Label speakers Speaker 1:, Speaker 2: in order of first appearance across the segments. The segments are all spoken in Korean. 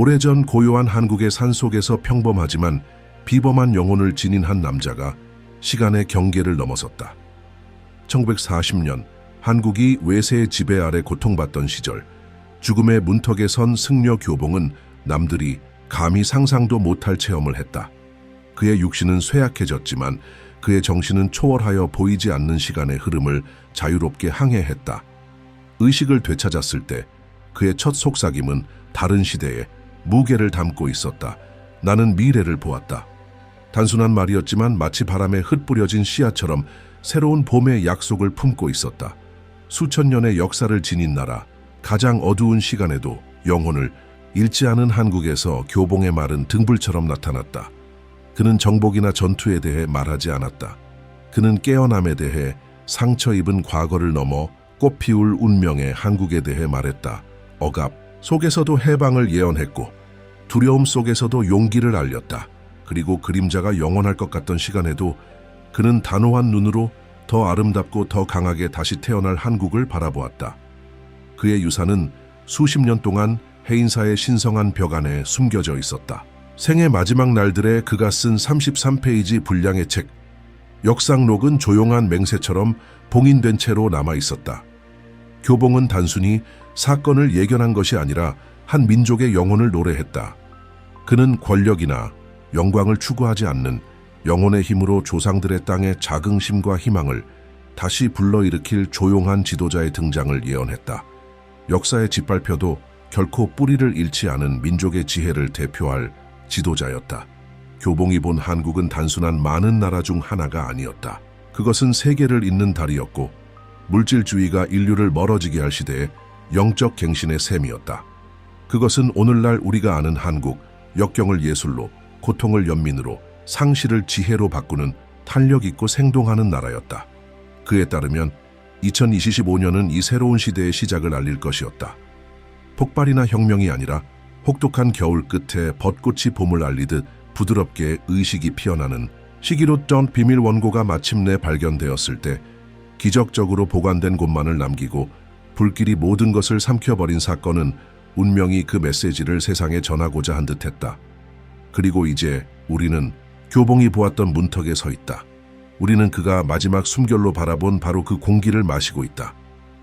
Speaker 1: 오래전 고요한 한국의 산속에서 평범하지만 비범한 영혼을 지닌 한 남자가 시간의 경계를 넘어섰다. 1940년 한국이 외세의 지배 아래 고통받던 시절 죽음의 문턱에 선 승려 교봉은 남들이 감히 상상도 못할 체험을 했다. 그의 육신은 쇠약해졌지만 그의 정신은 초월하여 보이지 않는 시간의 흐름을 자유롭게 항해했다. 의식을 되찾았을 때 그의 첫 속삭임은 다른 시대에 무게를 담고 있었다. 나는 미래를 보았다. 단순한 말이었지만 마치 바람에 흩뿌려진 씨앗처럼 새로운 봄의 약속을 품고 있었다. 수천 년의 역사를 지닌 나라, 가장 어두운 시간에도 영혼을 잃지 않은 한국에서 교봉의 말은 등불처럼 나타났다. 그는 정복이나 전투에 대해 말하지 않았다. 그는 깨어남에 대해 상처 입은 과거를 넘어 꽃피울 운명의 한국에 대해 말했다. 억압 속에서도 해방을 예언했고 두려움 속에서도 용기를 알렸다. 그리고 그림자가 영원할 것 같던 시간에도 그는 단호한 눈으로 더 아름답고 더 강하게 다시 태어날 한국을 바라보았다. 그의 유산은 수십 년 동안 해인사의 신성한 벽 안에 숨겨져 있었다. 생의 마지막 날들에 그가 쓴 33페이지 분량의 책, 역상록은 조용한 맹세처럼 봉인된 채로 남아 있었다. 교봉은 단순히 사건을 예견한 것이 아니라 한 민족의 영혼을 노래했다. 그는 권력이나 영광을 추구하지 않는 영혼의 힘으로 조상들의 땅에 자긍심과 희망을 다시 불러일으킬 조용한 지도자의 등장을 예언했다. 역사의 짓밟혀도 결코 뿌리를 잃지 않은 민족의 지혜를 대표할 지도자였다. 교봉이 본 한국은 단순한 많은 나라 중 하나가 아니었다. 그것은 세계를 잇는 달이었고 물질주의가 인류를 멀어지게 할 시대의 영적 갱신의 셈이었다. 그것은 오늘날 우리가 아는 한국, 역경을 예술로, 고통을 연민으로, 상실을 지혜로 바꾸는 탄력 있고 생동하는 나라였다. 그에 따르면 2025년은 이 새로운 시대의 시작을 알릴 것이었다. 폭발이나 혁명이 아니라 혹독한 겨울 끝에 벚꽃이 봄을 알리듯 부드럽게 의식이 피어나는 시기로던 비밀 원고가 마침내 발견되었을 때 기적적으로 보관된 곳만을 남기고 불길이 모든 것을 삼켜버린 사건은 운명이 그 메시지를 세상에 전하고자 한 듯했다. 그리고 이제 우리는 교봉이 보았던 문턱에 서 있다. 우리는 그가 마지막 숨결로 바라본 바로 그 공기를 마시고 있다.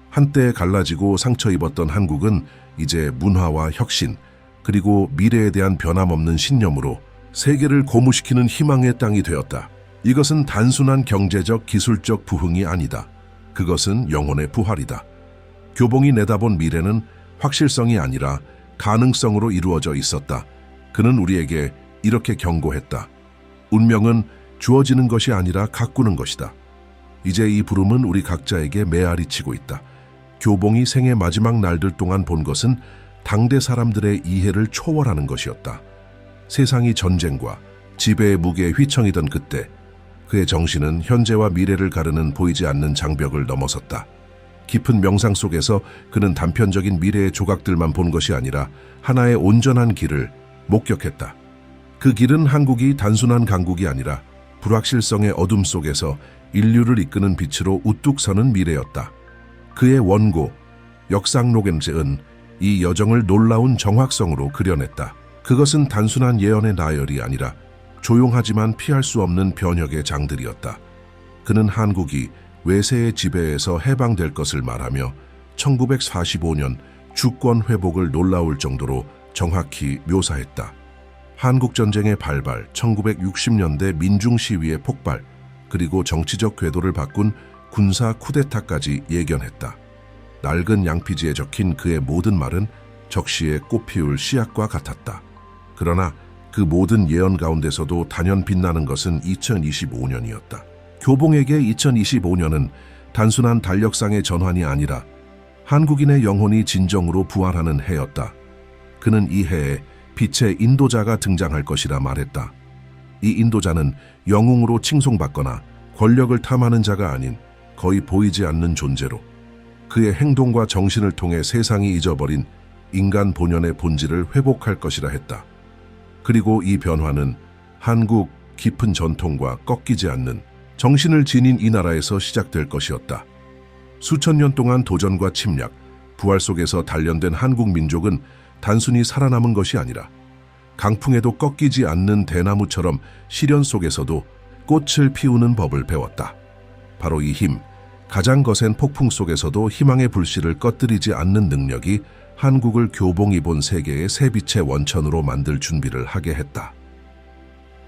Speaker 1: 한때 갈라지고 상처 입었던 한국은 이제 문화와 혁신, 그리고 미래에 대한 변함없는 신념으로 세계를 고무시키는 희망의 땅이 되었다. 이것은 단순한 경제적, 기술적 부흥이 아니다. 그것은 영혼의 부활이다. 교봉이 내다본 미래는 확실성이 아니라 가능성으로 이루어져 있었다. 그는 우리에게 이렇게 경고했다. 운명은 주어지는 것이 아니라 가꾸는 것이다. 이제 이 부름은 우리 각자에게 메아리 치고 있다. 교봉이 생의 마지막 날들 동안 본 것은 당대 사람들의 이해를 초월하는 것이었다. 세상이 전쟁과 지배의 무게에 휘청이던 그때 그의 정신은 현재와 미래를 가르는 보이지 않는 장벽을 넘어섰다. 깊은 명상 속에서 그는 단편적인 미래의 조각들만 본 것이 아니라 하나의 온전한 길을 목격했다. 그 길은 한국이 단순한 강국이 아니라 불확실성의 어둠 속에서 인류를 이끄는 빛으로 우뚝 서는 미래였다. 그의 원고, 역상록엠제은 이 여정을 놀라운 정확성으로 그려냈다. 그것은 단순한 예언의 나열이 아니라 조용하지만 피할 수 없는 변혁의 장들이었다. 그는 한국이 외세의 지배에서 해방될 것을 말하며 1945년 주권 회복을 놀라울 정도로 정확히 묘사했다. 한국전쟁의 발발, 1960년대 민중시위의 폭발, 그리고 정치적 궤도를 바꾼 군사 쿠데타까지 예견했다. 낡은 양피지에 적힌 그의 모든 말은 적시에 꽃피울 씨앗과 같았다. 그러나 그 모든 예언 가운데서도 단연 빛나는 것은 2025년이었다. 교봉에게 2025년은 단순한 달력상의 전환이 아니라 한국인의 영혼이 진정으로 부활하는 해였다. 그는 이 해에 빛의 인도자가 등장할 것이라 말했다. 이 인도자는 영웅으로 칭송받거나 권력을 탐하는 자가 아닌 거의 보이지 않는 존재로 그의 행동과 정신을 통해 세상이 잊어버린 인간 본연의 본질을 회복할 것이라 했다. 그리고 이 변화는 한국 깊은 전통과 꺾이지 않는 정신을 지닌 이 나라에서 시작될 것이었다. 수천 년 동안 도전과 침략, 부활 속에서 단련된 한국 민족은 단순히 살아남은 것이 아니라 강풍에도 꺾이지 않는 대나무처럼 시련 속에서도 꽃을 피우는 법을 배웠다. 바로 이 힘, 가장 거센 폭풍 속에서도 희망의 불씨를 꺼뜨리지 않는 능력이 한국을 교봉이 본 세계의 새 빛의 원천으로 만들 준비를 하게 했다.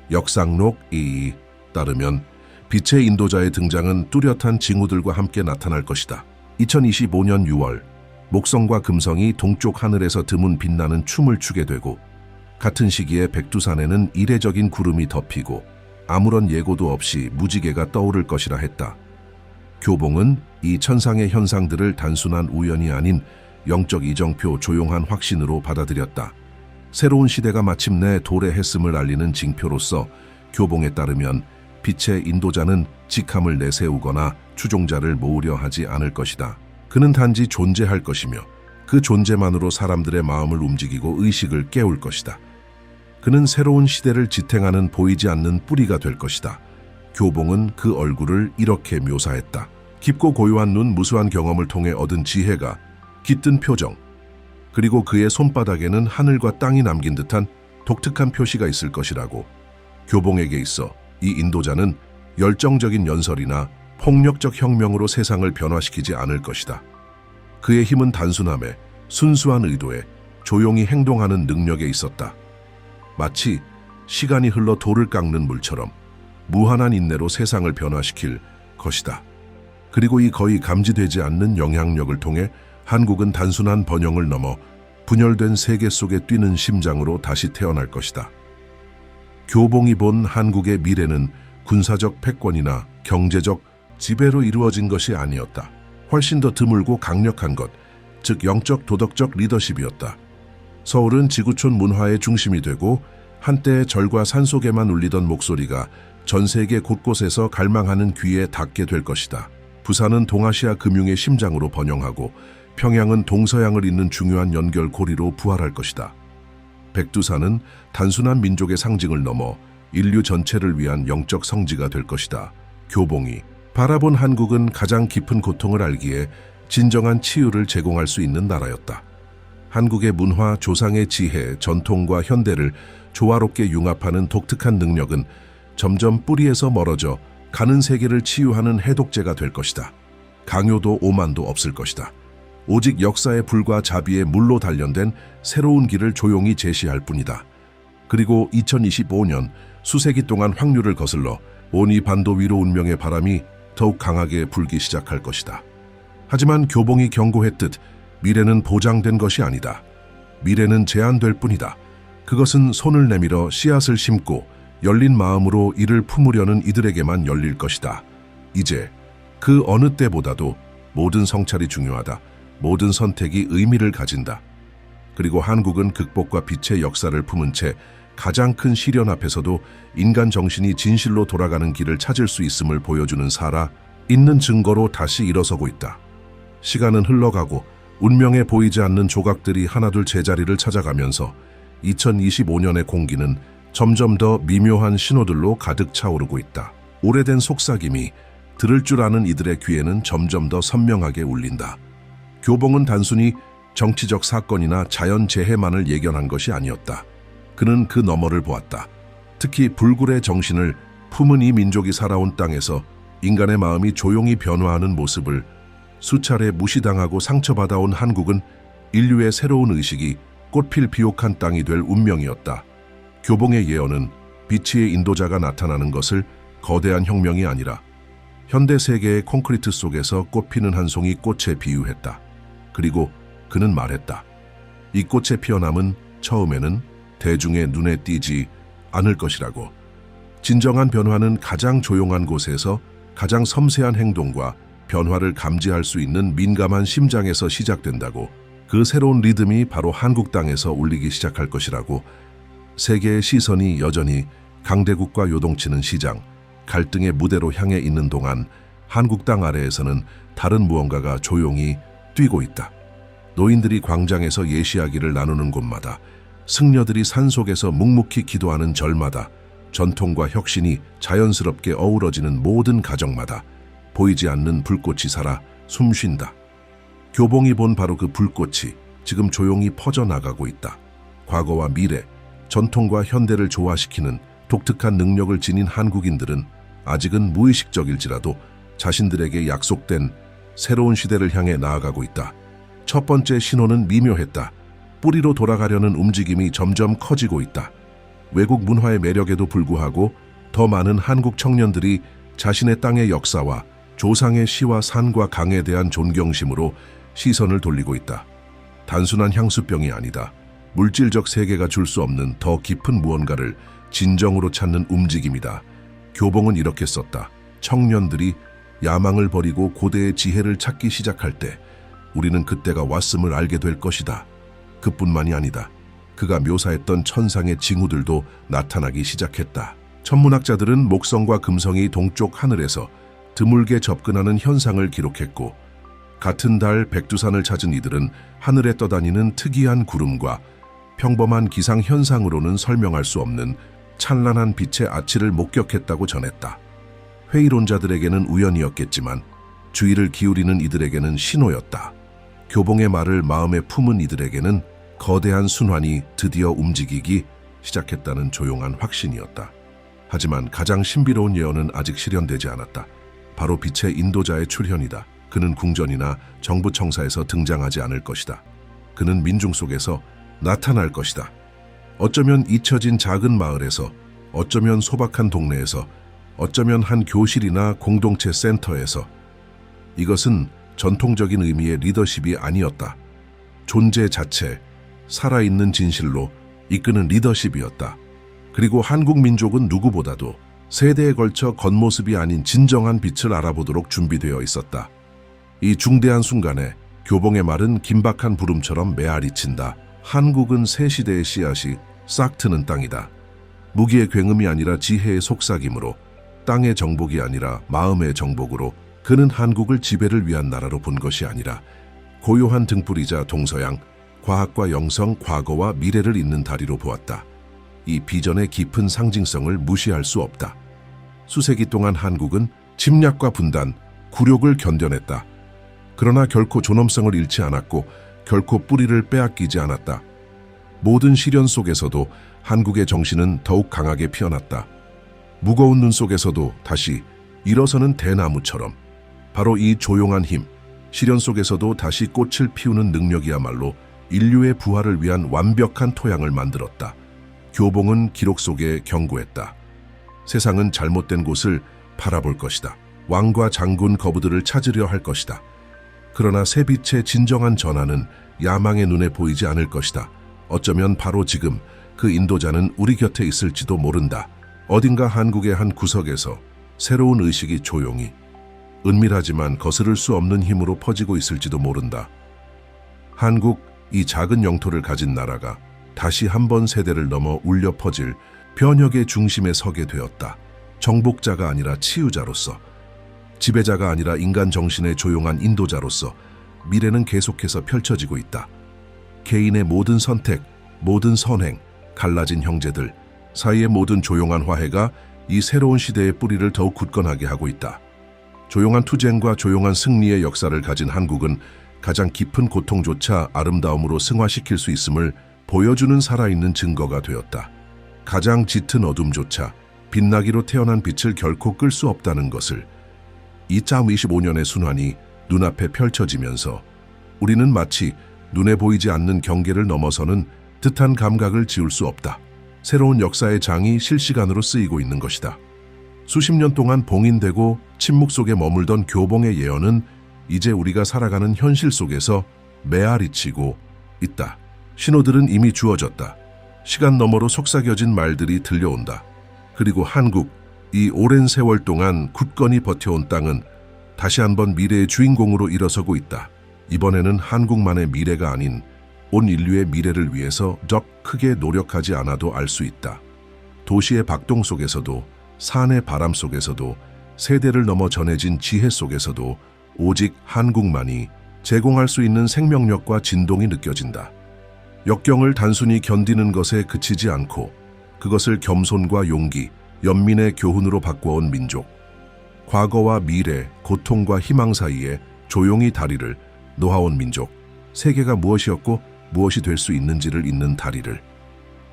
Speaker 1: 역상록 이 따르면 빛의 인도자의 등장은 뚜렷한 징후들과 함께 나타날 것이다. 2025년 6월 목성과 금성이 동쪽 하늘에서 드문 빛나는 춤을 추게 되고 같은 시기에 백두산에는 이례적인 구름이 덮이고 아무런 예고도 없이 무지개가 떠오를 것이라 했다. 교봉은 이 천상의 현상들을 단순한 우연이 아닌 영적 이정표 조용한 확신으로 받아들였다. 새로운 시대가 마침내 도래했음을 알리는 징표로서 교봉에 따르면 빛의 인도자는 직함을 내세우거나 추종자를 모으려 하지 않을 것이다. 그는 단지 존재할 것이며 그 존재만으로 사람들의 마음을 움직이고 의식을 깨울 것이다. 그는 새로운 시대를 지탱하는 보이지 않는 뿌리가 될 것이다. 교봉은 그 얼굴을 이렇게 묘사했다. 깊고 고요한 눈, 무수한 경험을 통해 얻은 지혜가 깃든 표정, 그리고 그의 손바닥에는 하늘과 땅이 남긴 듯한 독특한 표시가 있을 것이라고. 교봉에게 있어 이 인도자는 열정적인 연설이나 폭력적 혁명으로 세상을 변화시키지 않을 것이다. 그의 힘은 단순함에 순수한 의도에 조용히 행동하는 능력에 있었다. 마치 시간이 흘러 돌을 깎는 물처럼 무한한 인내로 세상을 변화시킬 것이다. 그리고 이 거의 감지되지 않는 영향력을 통해 한국은 단순한 번영을 넘어 분열된 세계 속에 뛰는 심장으로 다시 태어날 것이다. 교봉이 본 한국의 미래는 군사적 패권이나 경제적 지배로 이루어진 것이 아니었다. 훨씬 더 드물고 강력한 것, 즉 영적 도덕적 리더십이었다. 서울은 지구촌 문화의 중심이 되고 한때 절과 산 속에만 울리던 목소리가 전 세계 곳곳에서 갈망하는 귀에 닿게 될 것이다. 부산은 동아시아 금융의 심장으로 번영하고 평양은 동서양을 잇는 중요한 연결고리로 부활할 것이다. 백두산은 단순한 민족의 상징을 넘어 인류 전체를 위한 영적 성지가 될 것이다. 교봉이 바라본 한국은 가장 깊은 고통을 알기에 진정한 치유를 제공할 수 있는 나라였다. 한국의 문화, 조상의 지혜, 전통과 현대를 조화롭게 융합하는 독특한 능력은 점점 뿌리에서 멀어져 가는 세계를 치유하는 해독제가 될 것이다. 강요도 오만도 없을 것이다. 오직 역사의 불과 자비의 물로 단련된 새로운 길을 조용히 제시할 뿐이다. 그리고 2025년 수세기 동안 확률을 거슬러 온이 반도 위로 운명의 바람이 더욱 강하게 불기 시작할 것이다. 하지만 교봉이 경고했듯 미래는 보장된 것이 아니다. 미래는 제한될 뿐이다. 그것은 손을 내밀어 씨앗을 심고 열린 마음으로 이를 품으려는 이들에게만 열릴 것이다. 이제 그 어느 때보다도 모든 성찰이 중요하다. 모든 선택이 의미를 가진다. 그리고 한국은 극복과 빛의 역사를 품은 채 가장 큰 시련 앞에서도 인간 정신이 진실로 돌아가는 길을 찾을 수 있음을 보여주는 살아 있는 증거로 다시 일어서고 있다. 시간은 흘러가고 운명에 보이지 않는 조각들이 하나둘 제자리를 찾아가면서 2025년의 공기는 점점 더 미묘한 신호들로 가득 차오르고 있다. 오래된 속삭임이 들을 줄 아는 이들의 귀에는 점점 더 선명하게 울린다. 교봉은 단순히 정치적 사건이나 자연재해만을 예견한 것이 아니었다. 그는 그 너머를 보았다. 특히 불굴의 정신을 품은 이 민족이 살아온 땅에서 인간의 마음이 조용히 변화하는 모습을 수차례 무시당하고 상처받아온 한국은 인류의 새로운 의식이 꽃필 비옥한 땅이 될 운명이었다. 교봉의 예언은 빛의 인도자가 나타나는 것을 거대한 혁명이 아니라 현대 세계의 콘크리트 속에서 꽃피는 한 송이 꽃에 비유했다. 그리고 그는 말했다. 이 꽃의 피어남은 처음에는 대중의 눈에 띄지 않을 것이라고. 진정한 변화는 가장 조용한 곳에서 가장 섬세한 행동과 변화를 감지할 수 있는 민감한 심장에서 시작된다고. 그 새로운 리듬이 바로 한국 땅에서 울리기 시작할 것이라고. 세계의 시선이 여전히 강대국과 요동치는 시장, 갈등의 무대로 향해 있는 동안 한국 땅 아래에서는 다른 무언가가 조용히 뛰고 있다. 노인들이 광장에서 예시하기를 나누는 곳마다 승려들이 산속에서 묵묵히 기도하는 절마다 전통과 혁신이 자연스럽게 어우러지는 모든 가정마다 보이지 않는 불꽃이 살아 숨쉰다. 교봉이 본 바로 그 불꽃이 지금 조용히 퍼져나가고 있다. 과거와 미래, 전통과 현대를 조화시키는 독특한 능력을 지닌 한국인들은 아직은 무의식적일지라도 자신들에게 약속된 새로운 시대를 향해 나아가고 있다. 첫 번째 신호는 미묘했다. 뿌리로 돌아가려는 움직임이 점점 커지고 있다. 외국 문화의 매력에도 불구하고 더 많은 한국 청년들이 자신의 땅의 역사와 조상의 시와 산과 강에 대한 존경심으로 시선을 돌리고 있다. 단순한 향수병이 아니다. 물질적 세계가 줄 수 없는 더 깊은 무언가를 진정으로 찾는 움직임이다. 교봉은 이렇게 썼다. 청년들이 야망을 버리고 고대의 지혜를 찾기 시작할 때 우리는 그때가 왔음을 알게 될 것이다. 그뿐만이 아니다. 그가 묘사했던 천상의 징후들도 나타나기 시작했다. 천문학자들은 목성과 금성이 동쪽 하늘에서 드물게 접근하는 현상을 기록했고 같은 달 백두산을 찾은 이들은 하늘에 떠다니는 특이한 구름과 평범한 기상 현상으로는 설명할 수 없는 찬란한 빛의 아치를 목격했다고 전했다. 회의론자들에게는 우연이었겠지만 주의를 기울이는 이들에게는 신호였다. 교봉의 말을 마음에 품은 이들에게는 거대한 순환이 드디어 움직이기 시작했다는 조용한 확신이었다. 하지만 가장 신비로운 예언은 아직 실현되지 않았다. 바로 빛의 인도자의 출현이다. 그는 궁전이나 정부 청사에서 등장하지 않을 것이다. 그는 민중 속에서 나타날 것이다. 어쩌면 잊혀진 작은 마을에서, 어쩌면 소박한 동네에서, 어쩌면 한 교실이나 공동체 센터에서 이것은 전통적인 의미의 리더십이 아니었다. 존재 자체, 살아있는 진실로 이끄는 리더십이었다. 그리고 한국 민족은 누구보다도 세대에 걸쳐 겉모습이 아닌 진정한 빛을 알아보도록 준비되어 있었다. 이 중대한 순간에 교봉의 말은 긴박한 부름처럼 메아리 친다. 한국은 새 시대의 씨앗이 싹 트는 땅이다. 무기의 굉음이 아니라 지혜의 속삭임으로 땅의 정복이 아니라 마음의 정복으로 그는 한국을 지배를 위한 나라로 본 것이 아니라 고요한 등불이자 동서양, 과학과 영성, 과거와 미래를 잇는 다리로 보았다. 이 비전의 깊은 상징성을 무시할 수 없다. 수세기 동안 한국은 침략과 분단, 굴욕을 견뎌냈다. 그러나 결코 존엄성을 잃지 않았고 결코 뿌리를 빼앗기지 않았다. 모든 시련 속에서도 한국의 정신은 더욱 강하게 피어났다. 무거운 눈 속에서도 다시 일어서는 대나무처럼 바로 이 조용한 힘, 시련 속에서도 다시 꽃을 피우는 능력이야말로 인류의 부활을 위한 완벽한 토양을 만들었다. 교봉은 기록 속에 경고했다. 세상은 잘못된 곳을 바라볼 것이다. 왕과 장군 거부들을 찾으려 할 것이다. 그러나 새 빛의 진정한 전환은 야망의 눈에 보이지 않을 것이다. 어쩌면 바로 지금 그 인도자는 우리 곁에 있을지도 모른다. 어딘가 한국의 한 구석에서 새로운 의식이 조용히 은밀하지만 거스를 수 없는 힘으로 퍼지고 있을지도 모른다. 한국 이 작은 영토를 가진 나라가 다시 한 번 세대를 넘어 울려 퍼질 변혁의 중심에 서게 되었다. 정복자가 아니라 치유자로서, 지배자가 아니라 인간 정신의 조용한 인도자로서 미래는 계속해서 펼쳐지고 있다. 개인의 모든 선택, 모든 선행, 갈라진 형제들 사이의 모든 조용한 화해가 이 새로운 시대의 뿌리를 더욱 굳건하게 하고 있다. 조용한 투쟁과 조용한 승리의 역사를 가진 한국은 가장 깊은 고통조차 아름다움으로 승화시킬 수 있음을 보여주는 살아있는 증거가 되었다. 가장 짙은 어둠조차 빛나기로 태어난 빛을 결코 끌 수 없다는 것을 2.25년의 순환이 눈앞에 펼쳐지면서 우리는 마치 눈에 보이지 않는 경계를 넘어서는 듯한 감각을 지울 수 없다. 새로운 역사의 장이 실시간으로 쓰이고 있는 것이다. 수십 년 동안 봉인되고 침묵 속에 머물던 교봉의 예언은 이제 우리가 살아가는 현실 속에서 메아리치고 있다. 신호들은 이미 주어졌다. 시간 너머로 속삭여진 말들이 들려온다. 그리고 한국, 이 오랜 세월 동안 굳건히 버텨온 땅은 다시 한번 미래의 주인공으로 일어서고 있다. 이번에는 한국만의 미래가 아닌 온 인류의 미래를 위해서 더 크게 노력하지 않아도 알 수 있다. 도시의 박동 속에서도 산의 바람 속에서도 세대를 넘어 전해진 지혜 속에서도 오직 한국만이 제공할 수 있는 생명력과 진동이 느껴진다. 역경을 단순히 견디는 것에 그치지 않고 그것을 겸손과 용기, 연민의 교훈으로 바꿔온 민족. 과거와 미래, 고통과 희망 사이에 조용히 다리를 놓아온 민족. 세계가 무엇이었고 무엇이 될 수 있는지를 잇는 다리를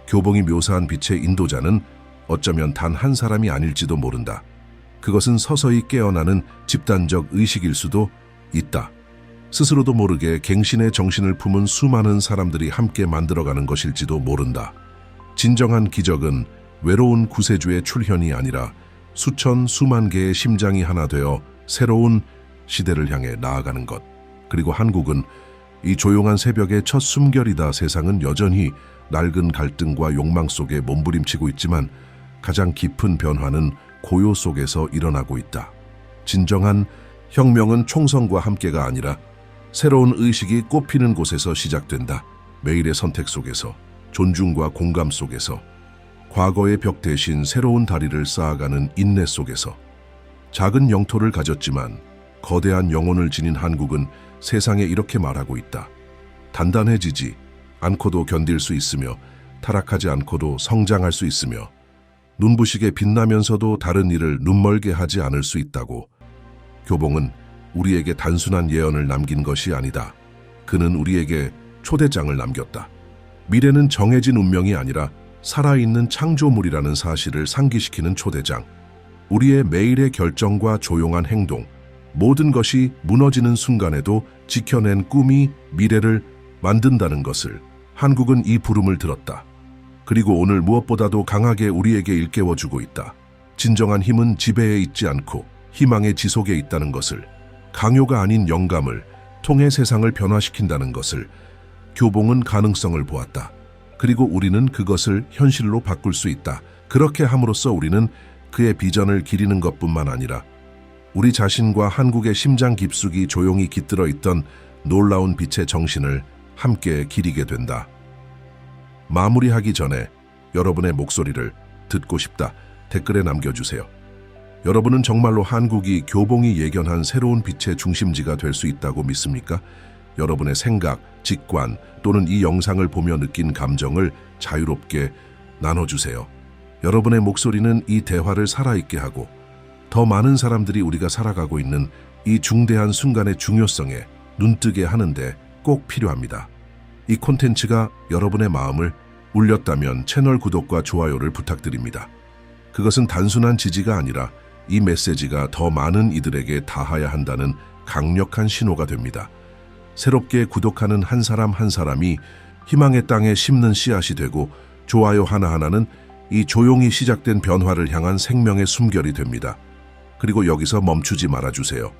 Speaker 1: 교봉이 묘사한 빛의 인도자는 어쩌면 단 한 사람이 아닐지도 모른다. 그것은 서서히 깨어나는 집단적 의식일 수도 있다. 스스로도 모르게 갱신의 정신을 품은 수많은 사람들이 함께 만들어가는 것일지도 모른다. 진정한 기적은 외로운 구세주의 출현이 아니라 수천 수만 개의 심장이 하나 되어 새로운 시대를 향해 나아가는 것. 그리고 한국은 이 조용한 새벽의 첫 숨결이다. 세상은 여전히 낡은 갈등과 욕망 속에 몸부림치고 있지만 가장 깊은 변화는 고요 속에서 일어나고 있다. 진정한 혁명은 총성과 함께가 아니라 새로운 의식이 꽃피는 곳에서 시작된다. 매일의 선택 속에서, 존중과 공감 속에서, 과거의 벽 대신 새로운 다리를 쌓아가는 인내 속에서, 작은 영토를 가졌지만 거대한 영혼을 지닌 한국은 세상에 이렇게 말하고 있다. 단단해지지 않고도 견딜 수 있으며 타락하지 않고도 성장할 수 있으며 눈부시게 빛나면서도 다른 일을 눈멀게 하지 않을 수 있다고. 교봉은 우리에게 단순한 예언을 남긴 것이 아니다. 그는 우리에게 초대장을 남겼다. 미래는 정해진 운명이 아니라 살아있는 창조물이라는 사실을 상기시키는 초대장. 우리의 매일의 결정과 조용한 행동, 모든 것이 무너지는 순간에도 지켜낸 꿈이 미래를 만든다는 것을 한국은 이 부름을 들었다. 그리고 오늘 무엇보다도 강하게 우리에게 일깨워주고 있다. 진정한 힘은 지배에 있지 않고 희망의 지속에 있다는 것을, 강요가 아닌 영감을 통해 세상을 변화시킨다는 것을 교봉은 가능성을 보았다. 그리고 우리는 그것을 현실로 바꿀 수 있다. 그렇게 함으로써 우리는 그의 비전을 기리는 것뿐만 아니라 우리 자신과 한국의 심장 깊숙이 조용히 깃들어 있던 놀라운 빛의 정신을 함께 기리게 된다. 마무리하기 전에 여러분의 목소리를 듣고 싶다. 댓글에 남겨주세요. 여러분은 정말로 한국이 교봉이 예견한 새로운 빛의 중심지가 될 수 있다고 믿습니까? 여러분의 생각, 직관 또는 이 영상을 보며 느낀 감정을 자유롭게 나눠주세요. 여러분의 목소리는 이 대화를 살아있게 하고 더 많은 사람들이 우리가 살아가고 있는 이 중대한 순간의 중요성에 눈뜨게 하는데 꼭 필요합니다. 이 콘텐츠가 여러분의 마음을 울렸다면 채널 구독과 좋아요를 부탁드립니다. 그것은 단순한 지지가 아니라 이 메시지가 더 많은 이들에게 닿아야 한다는 강력한 신호가 됩니다. 새롭게 구독하는 한 사람 한 사람이 희망의 땅에 심는 씨앗이 되고 좋아요 하나하나는 이 조용히 시작된 변화를 향한 생명의 숨결이 됩니다. 그리고 여기서 멈추지 말아주세요.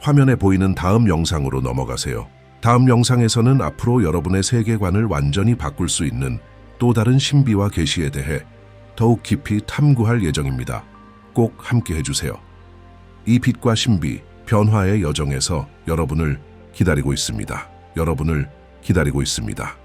Speaker 1: 화면에 보이는 다음 영상으로 넘어가세요. 다음 영상에서는 앞으로 여러분의 세계관을 완전히 바꿀 수 있는 또 다른 신비와 계시에 대해 더욱 깊이 탐구할 예정입니다. 꼭 함께 해주세요. 이 빛과 신비, 변화의 여정에서 여러분을 기다리고 있습니다. 여러분을 기다리고 있습니다.